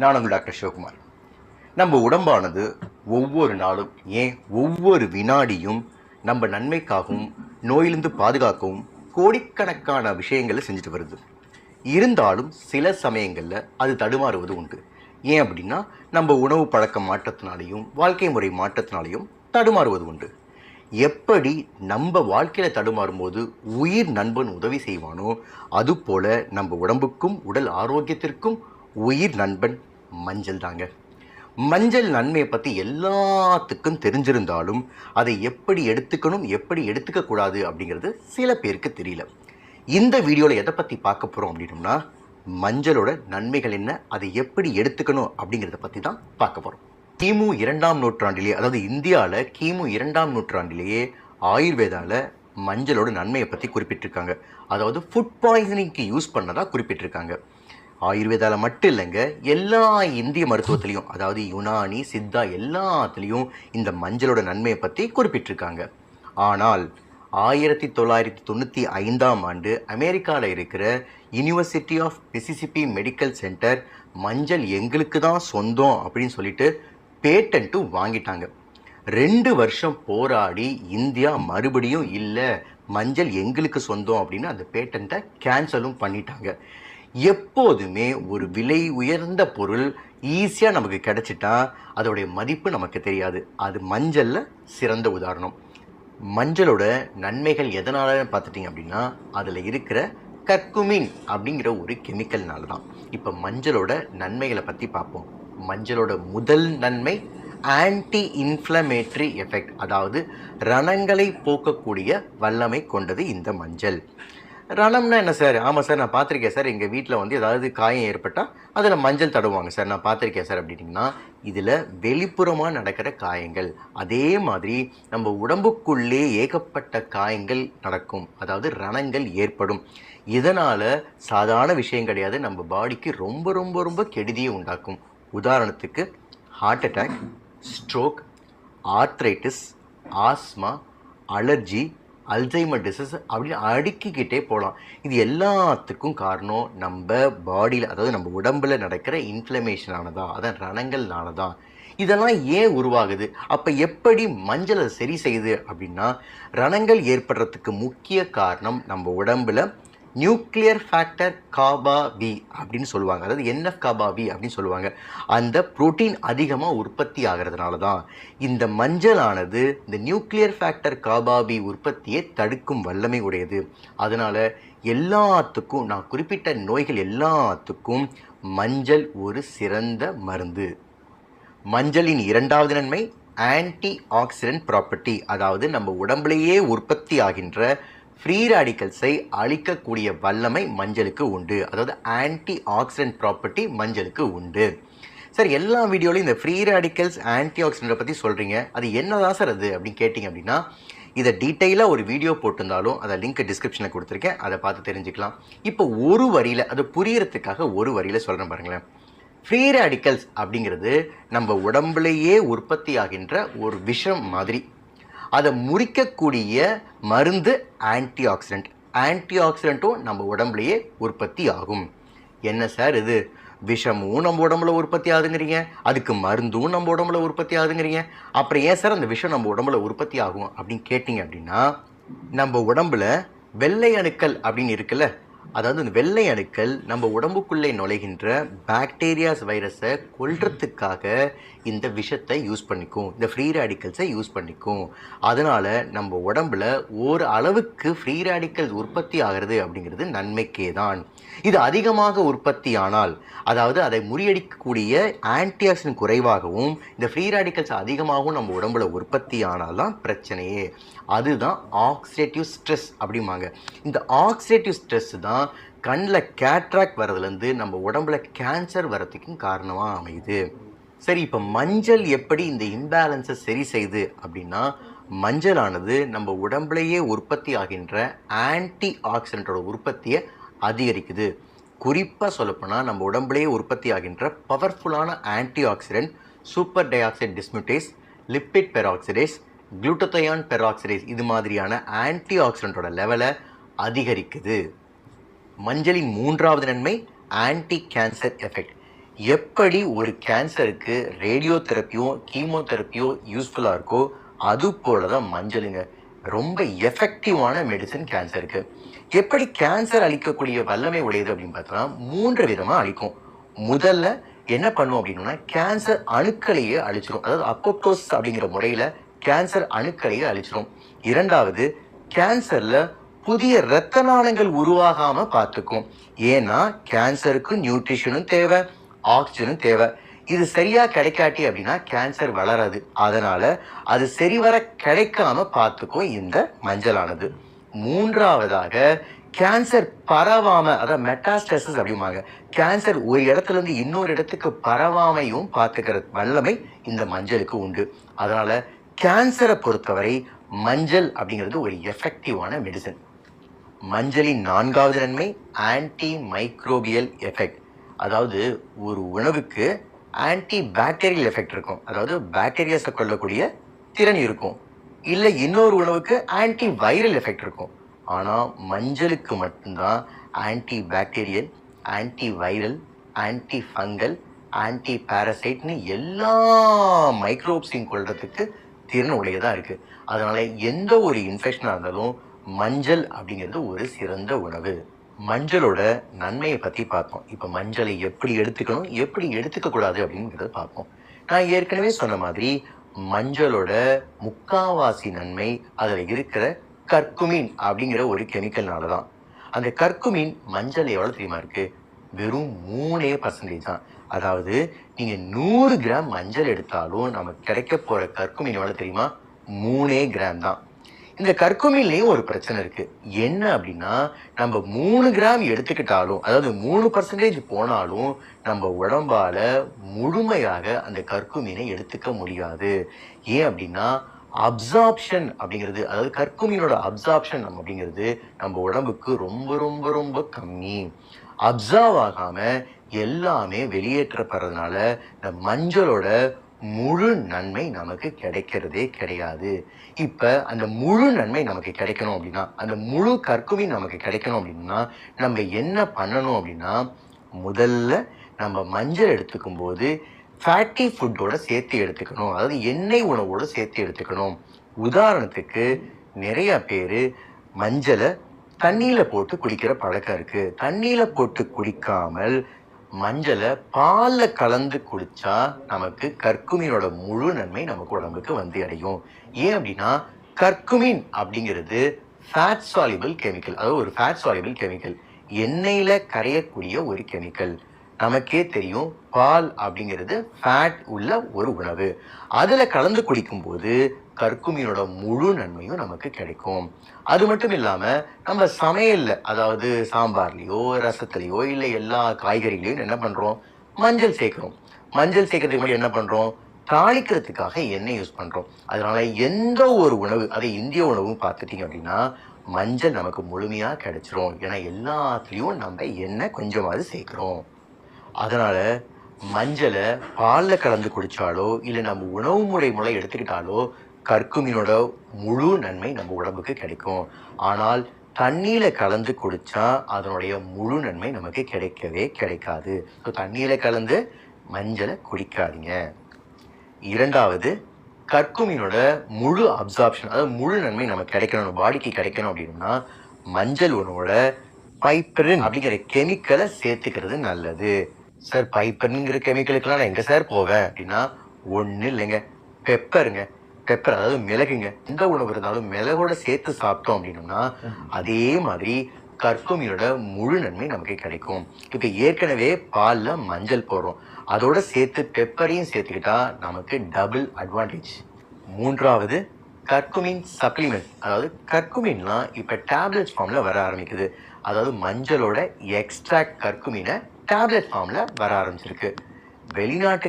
நான் உங்கள் டாக்டர் சிவகுமார் நம்ம உடம்பானது ஒவ்வொரு நாளும் ஏன் ஒவ்வொரு வினாடியும் நம்ம நன்மைக்காகவும் நோயிலிருந்து பாதுகாக்கவும் கோடிக்கணக்கான விஷயங்களை செஞ்சுட்டு வருது. இருந்தாலும் சில சமயங்களில் அது தடுமாறுவது உண்டு. ஏன் அப்படின்னா நம்ம உணவு பழக்க மாற்றத்தினாலையும் வாழ்க்கை முறை மாற்றத்தினாலையும் தடுமாறுவது உண்டு. எப்படி நம்ம வாழ்க்கையில் தடுமாறும் போது உயிர் நண்பன் உதவி செய்வானோ அதுபோல நம்ம உடம்புக்கும் உடல் ஆரோக்கியத்திற்கும் உயிர் நண்பன் மஞ்சள் தாங்க மஞ்சள் நன்மையை பற்றி எல்லாத்துக்கும் தெரிஞ்சிருந்தாலும் அதை எப்படி எடுத்துக்கணும் எப்படி எடுத்துக்க கூடாது அப்படிங்கிறது சில பேருக்கு தெரியல. இந்த வீடியோவில் எதை பற்றி பார்க்க போகிறோம் அப்படின்னோம்னா மஞ்சளோட நன்மைகள் என்ன அதை எப்படி எடுத்துக்கணும் அப்படிங்கிறத பற்றி தான் பார்க்க போகிறோம் கிமு இரண்டாம் நூற்றாண்டிலேயே அதாவது இந்தியாவில் கிமு இரண்டாம் நூற்றாண்டிலேயே ஆயுர்வேதாவில் மஞ்சளோட நன்மையை பற்றி குறிப்பிட்டிருக்காங்க. அதாவது ஃபுட் பாய்சனிங்க்கு யூஸ் பண்ணதாக குறிப்பிட்டிருக்காங்க. ஆயுர்வேதாவில் மட்டும் இல்லைங்க எல்லா இந்திய மருத்துவத்திலையும் அதாவது யுனானி சித்தா எல்லாத்துலேயும் இந்த மஞ்சளோட நன்மையை பற்றி குறிப்பிட்டிருக்காங்க. ஆனால் ஆயிரத்தி தொள்ளாயிரத்தி தொண்ணூற்றி ஐந்தாம் ஆண்டு அமெரிக்காவில் இருக்கிற university of Mississippi medical centre மஞ்சள் எங்களுக்கு தான் சொந்தம் அப்படின்னு சொல்லிட்டு பேட்டன்ட்டும் வாங்கிட்டாங்க. ரெண்டு வருஷம் போராடி இந்தியா மறுபடியும் இல்லை மஞ்சள் எங்களுக்கு சொந்தம் அப்படின்னு அந்த பேட்டண்ட்டை கேன்சலும் பண்ணிட்டாங்க. எப்போதுமே ஒரு விலை உயர்ந்த பொருள் ஈஸியாக நமக்கு கிடச்சிட்டா அதோடைய மதிப்பு நமக்கு தெரியாது. அது மஞ்சளில் சிறந்த உதாரணம். மஞ்சளோட நன்மைகள் எதனால் பார்த்துட்டிங்க அப்படின்னா அதில் இருக்கிற கர்குமின் அப்படிங்கிற ஒரு கெமிக்கல்னால தான் இப்போ மஞ்சளோட நன்மைகளை பற்றி பார்ப்போம். மஞ்சளோட முதல் நன்மை ஆன்டி இன்ஃப்ளமேட்ரி எஃபெக்ட் அதாவது ரணங்களை போக்கக்கூடிய வல்லமை கொண்டது இந்த மஞ்சள். ரணம்னா என்ன சார்? ஆமாம் சார் நான் பார்த்துருக்கேன் சார். எங்கள் வீட்டில் வந்து ஏதாவது காயம் ஏற்பட்டால் அதில் மஞ்சள் தடவுவாங்க சார். நான் பார்த்துருக்கேன் சார் அப்படின்னா இதில் வெளிப்புறமாக நடக்கிற காயங்கள். அதே மாதிரி நம்ம உடம்புக்குள்ளே ஏகப்பட்ட காயங்கள் நடக்கும். அதாவது ரணங்கள் ஏற்படும். இதனால் சாதாரண விஷயம் கிடையாது. நம்ம பாடிக்கு ரொம்ப ரொம்ப ரொம்ப கெடுதியை உண்டாக்கும். உதாரணத்துக்கு heart attack stroke arthritis asthma allergy Alzheimer disease அப்படின்னு அடுக்கிக்கிட்டே போகலாம் இது எல்லாத்துக்கும் காரணம் நம்ம பாடியில் அதாவது நம்ம உடம்பில் நடக்கிற இன்ஃப்ளமேஷனானதா அதான் ரணங்கள்னாலதான். இதெல்லாம் ஏன் உருவாகுது? அப்போ எப்படி மஞ்சளை சரி செய்யுது அப்படின்னா ரணங்கள் ஏற்படுறதுக்கு முக்கிய காரணம் நம்ம உடம்புல நியூக்ளியர் ஃபேக்டர் காபா பி அப்படின்னு சொல்லுவாங்க. அதாவது என்எஃப் காபா பி அப்படின்னு சொல்லுவாங்க. அந்த புரோட்டீன் அதிகமாக உற்பத்தி ஆகிறதுனால தான் இந்த மஞ்சளானது இந்த நியூக்ளியர் ஃபேக்டர் காபா பி உற்பத்தியை தடுக்கும் வல்லமை உடையது. அதனால் எல்லாத்துக்கும் நான் குறிப்பிட்ட நோய்கள் எல்லாத்துக்கும் மஞ்சள் ஒரு சிறந்த மருந்து. மஞ்சளின் இரண்டாவது நன்மை ஆன்டி ஆக்சிடென்ட் ப்ராப்பர்ட்டி அதாவது நம்ம உடம்புலேயே உற்பத்தி ஆகின்ற ஃப்ரீ ரேடிக்கல்ஸை அழிக்கக்கூடிய வல்லமை மஞ்சளுக்கு உண்டு. அதாவது ஆன்டி ஆக்சிடென்ட் ப்ராப்பர்ட்டி மஞ்சளுக்கு உண்டு. சார் எல்லா வீடியோலையும் இந்த ஃப்ரீ ரேடிக்கல்ஸ் ஆன்டி ஆக்சிடென்ட்டை பற்றி சொல்கிறீங்க அது என்னதான் சார் அது அப்படின்னு கேட்டிங்க அப்படின்னா இதை டீட்டெயிலாக ஒரு வீடியோ போட்டிருந்தாலும் அதை லிங்க் டிஸ்கிரிப்ஷனில் கொடுத்துருக்கேன். அதை பார்த்து தெரிஞ்சுக்கலாம். இப்போ ஒரு வரியில் அது புரியறதுக்காக ஒரு வரியில் சொல்கிறேன் பாருங்களேன். ஃப்ரீ ரேடிக்கல்ஸ் அப்படிங்கிறது நம்ம உடம்புலேயே உற்பத்தி ஆகின்ற ஒரு விஷம் மாதிரி. அதை முறிக்கக்கூடிய மருந்து ஆன்டி ஆக்சிடெண்ட் ஆன்டி ஆக்சிடெண்ட்டும் நம்ம உடம்புலையே உற்பத்தி ஆகும். என்ன சார் இது? விஷமும் நம்ம உடம்புல உற்பத்தி ஆகுதுங்கிறீங்க. அதுக்கு மருந்தும் நம்ம உடம்புல உற்பத்தி ஆகுதுங்கிறீங்க. அப்புறம் ஏன் சார் அந்த விஷம் நம்ம உடம்புல உற்பத்தி ஆகும் அப்படின்னு கேட்டிங்க அப்படின்னா நம்ம உடம்புல வெள்ளை அணுக்கள் அப்படின்னு இருக்குல்ல அதாவது இந்த வெள்ளை அணுக்கள் நம்ம உடம்புக்குள்ளே நுழைகின்ற பாக்டீரியாஸ் வைரஸை கொல்றதுக்காக இந்த விஷத்தை யூஸ் பண்ணிக்கும். இந்த ஃப்ரீ ரேடிக்கல்ஸை யூஸ் பண்ணிக்கும். அதனால் நம்ம உடம்புல ஒரு அளவுக்கு ஃப்ரீ ரேடிக்கல்ஸ் உற்பத்தி ஆகிறது அப்படிங்கிறது நன்மைக்கே தான். இது அதிகமாக உற்பத்தி ஆனால் அதாவது அதை முறியடிக்கக்கூடிய ஆன்டிஆக்சிடன்ட் குறைவாகவும் இந்த ஃப்ரீ ரேடிக்கல்ஸ் அதிகமாகவும் நம்ம உடம்புல உற்பத்தி ஆனால் தான் பிரச்சனையே. அதுதான் ஆக்சிடேட்டிவ் ஸ்ட்ரெஸ் அப்படிம்பாங்க. இந்த ஆக்சிடேட்டிவ் ஸ்ட்ரெஸ் தான் கண்ணில் கேட்ராக் வர்றதுலேருந்து நம்ம உடம்புல கேன்சர் வர்றதுக்கும் காரணமாக அமையுது. சரி இப்போ மஞ்சள் எப்படி இந்த இம்பேலன்ஸை சரி செய்யுது அப்படின்னா மஞ்சளானது நம்ம உடம்புலையே உற்பத்தி ஆகின்ற ஆன்டி ஆக்சிடென்ட்டோட உற்பத்தியை அதிகரிக்குது. குறிப்பாக சொல்லப்போனால் நம்ம உடம்புலேயே உற்பத்தி ஆகின்ற பவர்ஃபுல்லான antioxidant super dioxide dismutase lipid peroxidase glutathione peroxidase இது மாதிரியான ஆன்டி ஆக்சிடென்ட்டோட லெவலை அதிகரிக்குது. மஞ்சளின் மூன்றாவது நன்மை ஆன்டி கேன்சர் எஃபெக்ட் எப்படி ஒரு கேன்சருக்கு ரேடியோ தெரப்பியும் கீமோதெரப்பியோ யூஸ்ஃபுல்லாக இருக்கோ அது போல தான் மஞ்சளுங்க. ரொம்ப எஃபெக்டிவான மெடிசன் கேன்சருக்கு எப்படி கேன்சர் அழிக்கக்கூடிய வல்லமை உடையது அப்படின்னு பார்த்தோம்னா மூன்று விதமாக அழிக்கும் முதல்ல என்ன பண்ணுவோம் அப்படின்னா கேன்சர் அணுக்களையே அழிச்சிரும். அதாவது அப்போப்டோஸ் அப்படிங்கிற முறையில் கேன்சர் அணுக்களையே அழிச்சிரும். இரண்டாவது கேன்சரில் புதிய இரத்த நாளங்கள் உருவாகாம பார்த்துக்கும். ஏன்னா கேன்சருக்கு நியூட்ரிஷனும் தேவை ஆக்சிஜனும் தேவை. இது சரியா கிடைக்காட்டி அப்படின்னா கேன்சர் வளராது. அதனால அது சரிவர கிடைக்காம பார்த்துக்கும் இந்த மஞ்சளானது. மூன்றாவதாக கேன்சர் பரவாம அதாவது மெட்டாஸ்டசஸ் அப்படிம்பாங்க. கேன்சர் ஒரு இடத்துல இருந்து இன்னொரு இடத்துக்கு பரவாமையும் பார்த்துக்கிற வல்லமை இந்த மஞ்சளுக்கு உண்டு. அதனால கேன்சரை பொறுத்தவரை மஞ்சள் அப்படிங்கிறது ஒரு எஃபெக்டிவான மெடிசன் மஞ்சளின் நான்காவது நன்மை ஆன்டி மைக்ரோபியல் எஃபெக்ட் அதாவது ஒரு உணவுக்கு ஆன்டி பாக்டீரியல் எஃபெக்ட் இருக்கும். அதாவது பாக்டீரியாஸை கொல்லக்கூடிய திறன் இருக்கும். இல்லை இன்னொரு உணவுக்கு ஆன்டி வைரல் எஃபெக்ட் இருக்கும். ஆனால் மஞ்சளுக்கு மட்டும்தான் anti bacterial anti viral anti fungal anti பாரசைட்னு எல்லா மைக்ரோப்ஸையும் கொள்றதுக்கு திறன் உடையதாக இருக்குது அதனால் எந்த ஒரு இன்ஃபெக்ஷனாக இருந்தாலும் மஞ்சள் அப்படிங்கிறது ஒரு சிறந்த உணவு. மஞ்சளோட நன்மையை பற்றி பார்ப்போம். இப்போ மஞ்சளை எப்படி எடுத்துக்கணும் எப்படி எடுத்துக்க கூடாது அப்படிங்கிறத பார்ப்போம். நான் ஏற்கனவே சொன்ன மாதிரி மஞ்சளோட முக்காவாசி நன்மை அதில் இருக்கிற கர்க்குமின் அப்படிங்கிற ஒரு கெமிக்கல்னால தான். அந்த கர்க்குமின் மஞ்சள் எவ்வளோ தெரியுமா இருக்குது வெறும் மூணே பர்சன்டேஜ் தான். அதாவது நீங்கள் நூறு கிராம் மஞ்சள் எடுத்தாலும் நமக்கு கிடைக்க போகிற கர்க்குமின் எவ்வளோ தெரியுமா? மூணே கிராம் தான். இந்த கற்குமின்லேயும் ஒரு பிரச்சனை இருக்கு. என்ன அப்படின்னா நம்ம மூணு கிராம் எடுத்துக்கிட்டாலும் அதாவது மூணு பர்சன்டேஜ் போனாலும் நம்ம உடம்பால முழுமையாக அந்த கற்குமீனை எடுத்துக்க முடியாது. ஏன் அப்படின்னா அப்சார்ப்ஷன் அப்படிங்கிறது அதாவது கற்குமீனோட அப்சார்ப்ஷன் அப்படிங்கிறது நம்ம உடம்புக்கு ரொம்ப ரொம்ப ரொம்ப கம்மி. அப்சர்வ் ஆகாம எல்லாமே வெளியேற்றப்படுறதுனால இந்த மஞ்சளோட முழு நன்மை நமக்கு கிடைக்கிறதே கிடையாது. இப்ப அந்த முழு நன்மை நமக்கு கிடைக்கணும் அப்படின்னா அந்த முழு கற்குவி நமக்கு கிடைக்கணும் அப்படின்னா நம்ம என்ன பண்ணணும் அப்படின்னா முதல்ல நம்ம மஞ்சள் எடுத்துக்கும் போது ஃபேட்டி ஃபுட்டோட சேர்த்து எடுத்துக்கணும். அதாவது எண்ணெய் உணவோட சேர்த்து எடுத்துக்கணும். உதாரணத்துக்கு நிறைய பேர் மஞ்சளை தண்ணியில் போட்டு குடிக்கிற பழக்கம் இருக்குது தண்ணியில் போட்டு குடிக்காமல் மஞ்சளை பாலில் கலந்து குடித்தா நமக்கு கற்குமீனோட முழு நன்மை நமக்கு உடம்புக்கு வந்து அடையும். ஏன் அப்படின்னா கற்குமீன் அப்படிங்கிறது ஃபேட் சாலிபிள் கெமிக்கல் அதாவது ஒரு ஃபேட் சாலிபிள் கெமிக்கல் எண்ணெயில் கரையக்கூடிய ஒரு கெமிக்கல் நமக்கே தெரியும் பால் அப்படிங்கிறது ஃபேட் உள்ள ஒரு உணவு. அதில் கலந்து குடிக்கும்போது கற்குமீனோட முழு நன்மையும் நமக்கு கிடைக்கும். அது மட்டும் இல்லாமல் நம்ம சமையலில் அதாவது சாம்பார்லேயோ ரசத்துலேயோ இல்லை எல்லா காய்கறிகளையும் என்ன பண்ணுறோம் மஞ்சள் சேர்க்குறோம் மஞ்சள் சேர்க்கறதுக்கு முன்னாடி என்ன பண்ணுறோம் தாளிக்கிறதுக்காக எண்ணெய் யூஸ் பண்ணுறோம் அதனால எந்த ஒரு உணவு அதை இந்திய உணவும் பார்த்துட்டிங்க அப்படின்னா மஞ்சள் நமக்கு முழுமையாக கிடைச்சிரும். ஏன்னா எல்லாத்துலேயும் நம்ம எண்ணெய் கொஞ்சமாவது சேர்க்குறோம். அதனால் மஞ்சளை பாலில் கலந்து குடித்தாலோ இல்லை நம்ம உணவு முறை மூலம் எடுத்துக்கிட்டாலோ கற்குமினோட முழு நன்மை நம்ம உடம்புக்கு கிடைக்கும். ஆனால் தண்ணியில் கலந்து குடித்தா அதனுடைய முழு நன்மை நமக்கு கிடைக்கவே கிடைக்காது. ஸோ தண்ணியில் கலந்து மஞ்சளை குடிக்காதீங்க. இரண்டாவது கற்குமினோட முழு அப்சார்ப்ஷன் அதாவது முழு நன்மை நமக்கு கிடைக்கணும் பாடிக்கு கிடைக்கணும் அப்படின்னா மஞ்சள் உணவோட பைப்பரின் அப்படிங்கிற கெமிக்கலை சேர்த்துக்கிறது நல்லது. சார் பைப்பர்னுங்கிற கெமிக்கலுக்கெல்லாம் நான் எங்கே சார் போவேன்? அப்படின்னா ஒன்றும் இல்லைங்க. பெப்பருங்க பெப்பர் அதாவது மிளகுங்க. எந்த உணவு இருந்தாலும் மிளகோட சேர்த்து சாப்பிட்டோம் அப்படின்னோம்னா அதே மாதிரி கற்பூமியோட முழு நன்மை நமக்கு கிடைக்கும். இப்போ ஏற்கனவே பாலில் மஞ்சள் போடுறோம். அதோட சேர்த்து பெப்பரையும் சேர்த்துக்கிட்டா நமக்கு டபுள் அட்வான்டேஜ் மூன்றாவது கற்குமின் சப்ளிமெண்ட் அதாவது கற்குமின்லாம் இப்போ டேப்லெட் ஃபார்மில் வர ஆரம்பிக்குது. அதாவது மஞ்சளோட எக்ஸ்ட்ராக்ட் கற்குமினை டேப்லெட் ஃபார்மில் வர ஆரம்பிச்சிருக்கு. வெளிநாட்டு